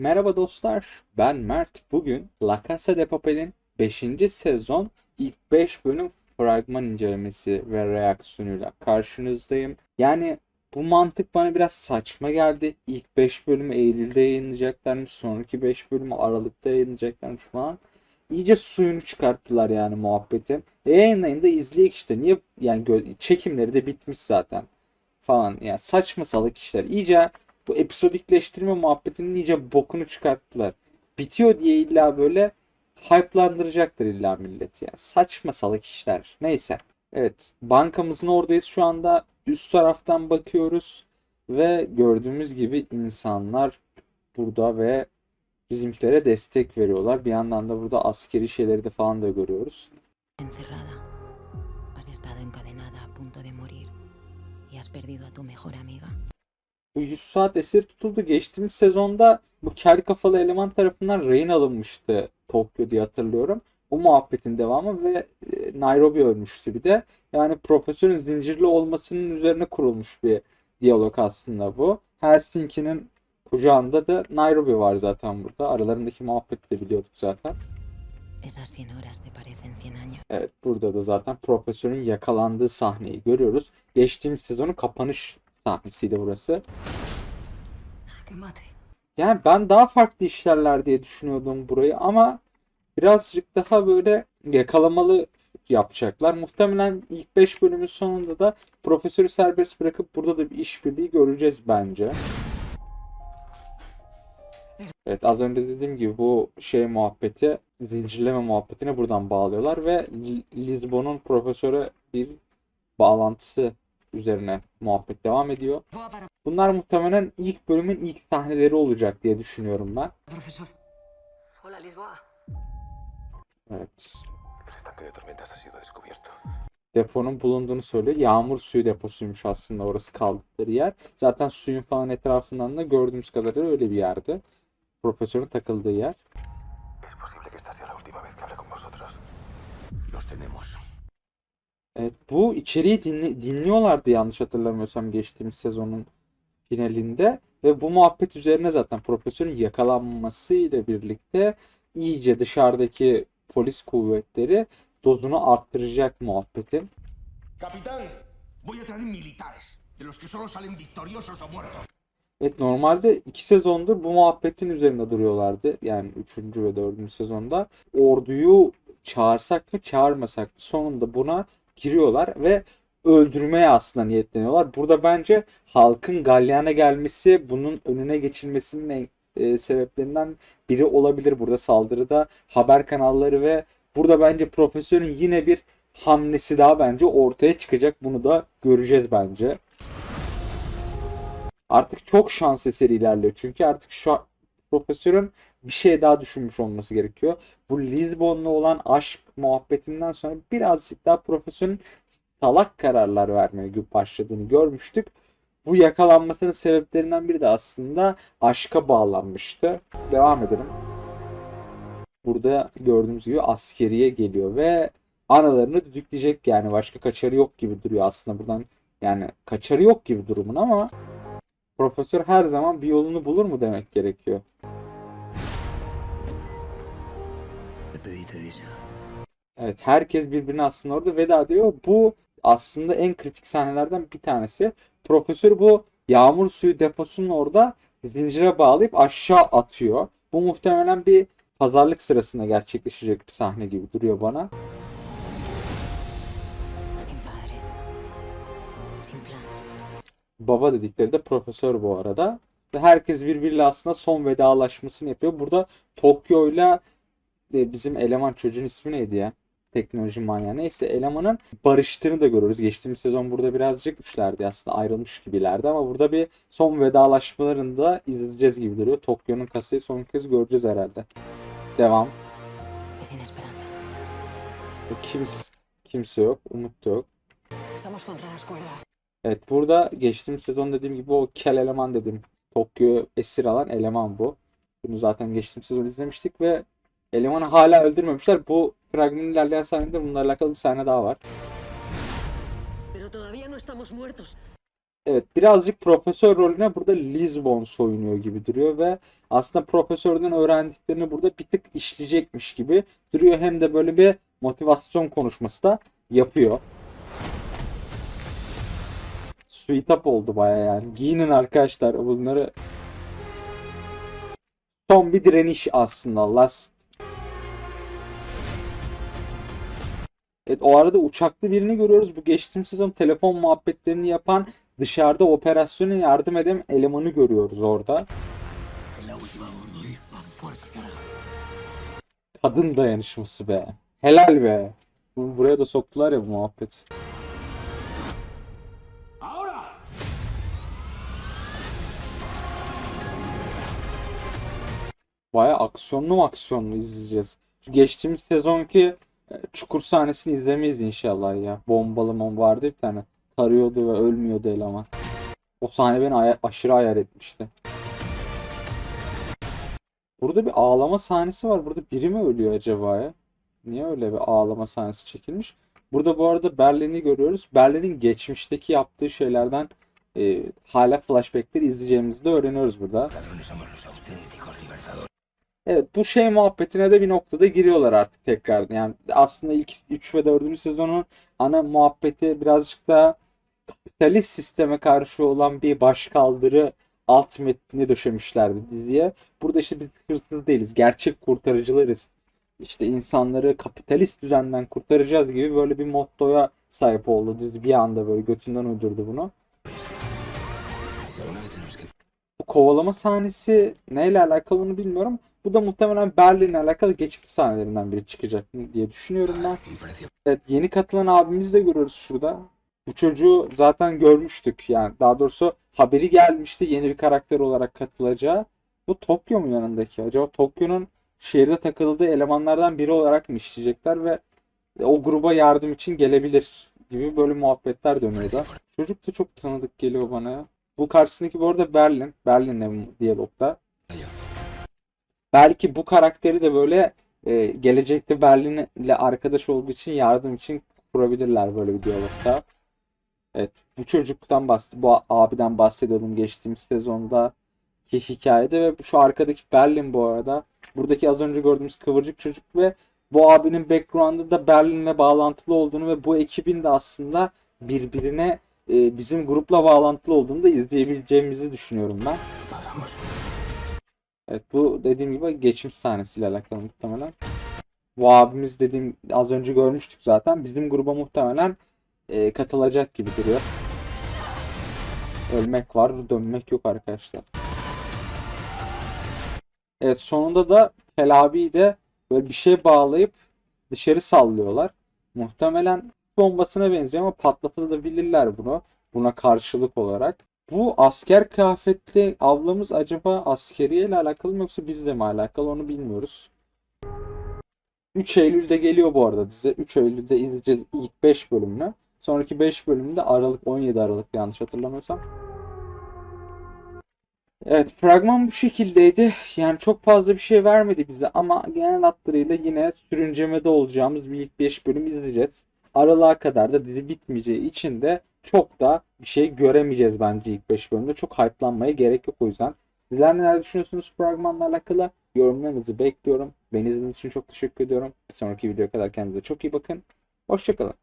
Merhaba dostlar, ben Mert. Bugün La Casa de Papel'in 5. sezon ilk 5 bölüm fragman incelemesi ve reaksiyonuyla karşınızdayım. Yani bu mantık bana biraz saçma geldi. İlk 5 bölümü Eylül'de yayınlayacaklarmış, sonraki 5 bölümü Aralık'ta yayınlayacaklarmış falan. İyice suyunu çıkarttılar yani muhabbetin. E yayınlayın da izleyek işte. Niye yani çekimleri de bitmiş zaten falan. Yani saçma salık işler. İyice bu episodikleştirme muhabbetinin iyice bokunu çıkarttılar. Bitiyor diye illa böyle hype'landıracaktır illa millet yani. Saçma salak işler. Neyse. Evet. Bankamızın oradayız şu anda. Üst taraftan bakıyoruz. Ve gördüğümüz gibi insanlar burada ve bizimkilere destek veriyorlar. Bir yandan da burada askeri şeyleri de falan da görüyoruz. encerrada. Has estado encadenada a punto de morir y has perdido a tu mejor amiga. 100 saat esir tutuldu. Geçtiğimiz sezonda bu kel kafalı eleman tarafından rehin alınmıştı Tokyo diye hatırlıyorum. Bu muhabbetin devamı ve e, Nairobi ölmüştü bir de. Yani profesörün zincirli olmasının üzerine kurulmuş bir diyalog aslında bu. Helsinki'nin kucağında da Nairobi var zaten burada. Aralarındaki muhabbeti de biliyorduk zaten. Esas 100 horas te parecen 100 años. Evet burada da zaten profesörün yakalandığı sahneyi görüyoruz. Geçtiğimiz sezonun kapanış sahnesiydi burası. Yani ben daha farklı işlerler diye düşünüyordum burayı ama birazcık daha böyle yakalamalı yapacaklar. Muhtemelen ilk 5 bölümün sonunda da profesörü serbest bırakıp burada da bir işbirliği göreceğiz bence. Evet az önce dediğim gibi bu şey muhabbeti zincirleme muhabbetine buradan bağlıyorlar ve Li- Lisbon'un profesöre bir bağlantısı üzerine muhabbet devam ediyor. Bunlar muhtemelen ilk bölümün ilk sahneleri olacak diye düşünüyorum ben. Profesor. Hola, Lisboa. Evet. Deponun bulunduğunu söylüyor. Yağmur suyu deposuymuş aslında orası kaldıkları yer. Zaten suyun falan etrafından da gördüğümüz kadarıyla öyle bir yerdi. Profesörün takıldığı yer. Es posible que esta sea la última vez que hable con vosotros. Los tenemos. Evet, bu içeriği dinli- dinliyorlardı yanlış hatırlamıyorsam geçtiğimiz sezonun finalinde ve bu muhabbet üzerine zaten profesörün yakalanması ile birlikte iyice dışarıdaki polis kuvvetleri dozunu arttıracak muhabbetin. Capitán, voy a traer militares, de los que solo salen victoriosos o muertos. Evet normalde iki sezondur bu muhabbetin üzerinde duruyorlardı. Yani üçüncü ve dördüncü sezonda. Orduyu çağırsak mı çağırmasak mı sonunda buna giriyorlar ve öldürmeye aslında niyetleniyorlar. Burada bence halkın galyana gelmesi bunun önüne geçilmesinin e, sebeplerinden biri olabilir burada saldırıda haber kanalları ve burada bence profesörün yine bir hamlesi daha bence ortaya çıkacak. Bunu da göreceğiz bence. Artık çok şans eseri ilerliyor. Çünkü artık şu profesörün bir şey daha düşünmüş olması gerekiyor. Bu Lisbon'la olan aşk muhabbetinden sonra birazcık daha profesörün salak kararlar vermeye başladığını görmüştük. Bu yakalanmasının sebeplerinden biri de aslında aşka bağlanmıştı. Devam edelim. Burada gördüğümüz gibi askeriye geliyor ve analarını düdükleyecek yani başka kaçarı yok gibi duruyor aslında buradan yani kaçarı yok gibi durumun ama Profesör her zaman bir yolunu bulur mu demek gerekiyor. Evet herkes birbirine aslında orada veda ediyor. Bu aslında en kritik sahnelerden bir tanesi. Profesör bu yağmur suyu deposunun orada zincire bağlayıp aşağı atıyor. Bu muhtemelen bir pazarlık sırasında gerçekleşecek bir sahne gibi duruyor bana. Baba dedikleri de profesör bu arada. Herkes birbiriyle aslında son vedalaşmasını yapıyor. Burada Tokyo'yla e, bizim eleman çocuğun ismi neydi ya? Teknoloji manyağı. Neyse elemanın barıştığını da görüyoruz. Geçtiğimiz sezon burada birazcık üçlerdi aslında ayrılmış gibilerdi ama burada bir son vedalaşmalarını da izleyeceğiz gibi duruyor. Tokyo'nun kasayı son kez göreceğiz herhalde. Devam. Esperanza. Kimse, kimse yok. Umut da yok. Evet burada geçtiğimiz sezon dediğim gibi o kel eleman dedim. Tokyo esir alan eleman bu. Bunu zaten geçtiğimiz sezon izlemiştik ve elemanı hala öldürmemişler. Bu fragmanın ilerleyen sahnede bununla alakalı bir sahne daha var. Evet birazcık profesör rolüne burada Lisbon soyunuyor gibi duruyor ve aslında profesörden öğrendiklerini burada bir tık işleyecekmiş gibi duruyor. Hem de böyle bir motivasyon konuşması da yapıyor. Sweet up oldu baya yani. Giyinin arkadaşlar bunları. Son bir direniş aslında. Last Evet o arada uçaklı birini görüyoruz. Bu geçtiğimiz sezon telefon muhabbetlerini yapan dışarıda operasyona yardım eden elemanı görüyoruz orada. Kadın dayanışması be. Helal be. Bu- Buraya da soktular ya bu muhabbet. Baya aksiyonlu aksiyonlu izleyeceğiz. Şu geçtiğimiz sezonki çukur sahnesini izlemeyiz inşallah ya. Bombalı mom vardı bir tane. Tarıyordu ve ölmüyordu eleman. O sahne beni aya- aşırı ayar etmişti. Burada bir ağlama sahnesi var. Burada biri mi ölüyor acaba ya? Niye öyle bir ağlama sahnesi çekilmiş? Burada bu arada Berlin'i görüyoruz. Berlin'in geçmişteki yaptığı şeylerden e, hala flashbackleri izleyeceğimizi de öğreniyoruz burada. Evet bu şey muhabbetine de bir noktada giriyorlar artık tekrar. Yani aslında ilk 3 ve 4. sezonun ana muhabbeti birazcık daha kapitalist sisteme karşı olan bir başkaldırı alt metni döşemişlerdi diziye. Burada işte biz hırsız değiliz, gerçek kurtarıcılarız. İşte insanları kapitalist düzenden kurtaracağız gibi böyle bir mottoya sahip oldu dizi. Bir anda böyle götünden uydurdu bunu. Bu kovalama sahnesi neyle alakalı onu bilmiyorum. Bu da muhtemelen Berlin'le alakalı geçmiş sahnelerinden biri çıkacak diye düşünüyorum ben. Evet yeni katılan abimizi de görüyoruz şurada. Bu çocuğu zaten görmüştük. Yani daha doğrusu haberi gelmişti yeni bir karakter olarak katılacağı. Bu Tokyo mu yanındaki? Acaba Tokyo'nun şehirde takıldığı elemanlardan biri olarak mı işleyecekler ve o gruba yardım için gelebilir gibi böyle muhabbetler dönüyor da. Çocuk da çok tanıdık geliyor bana. Bu karşısındaki bu arada Berlin. Berlin'le diyalogda. Belki bu karakteri de böyle e, gelecekte Berlin'le arkadaş olduğu için yardım için kurabilirler böyle bir diyalogda. Evet, bu çocuktan bahs bu abiden bahsediyordum geçtiğimiz sezonda ki hikayede ve şu arkadaki Berlin bu arada. Buradaki az önce gördüğümüz kıvırcık çocuk ve bu abinin background'ı da Berlin'le bağlantılı olduğunu ve bu ekibin de aslında birbirine e, bizim grupla bağlantılı olduğunu da izleyebileceğimizi düşünüyorum ben. pagamos. Evet bu dediğim gibi geçmiş sahnesiyle alakalı muhtemelen. Bu abimiz dediğim az önce görmüştük zaten. Bizim gruba muhtemelen e, katılacak gibi duruyor. Ölmek var, dönmek yok arkadaşlar. Evet sonunda da Felabi'yi de böyle bir şey bağlayıp dışarı sallıyorlar. Muhtemelen bombasına benziyor ama patlatabilirler bunu. Buna karşılık olarak. Bu asker kıyafetli ablamız acaba askeriye ile alakalı mı yoksa bizle mi alakalı onu bilmiyoruz. 3 Eylül'de geliyor bu arada dizi. 3 Eylül'de izleyeceğiz ilk 5 bölümünü. Sonraki 5 bölümde Aralık 17 Aralık yanlış hatırlamıyorsam. Evet fragman bu şekildeydi. Yani çok fazla bir şey vermedi bize ama genel hatlarıyla yine sürüncemede olacağımız ilk 5 bölüm izleyeceğiz. Aralığa kadar da dizi bitmeyeceği için de çok da bir şey göremeyeceğiz bence ilk 5 bölümde. Çok hype'lanmaya gerek yok o yüzden. Sizler neler düşünüyorsunuz fragmanla alakalı? Yorumlarınızı bekliyorum. Beni izlediğiniz için çok teşekkür ediyorum. Bir sonraki videoya kadar kendinize çok iyi bakın. Hoşçakalın.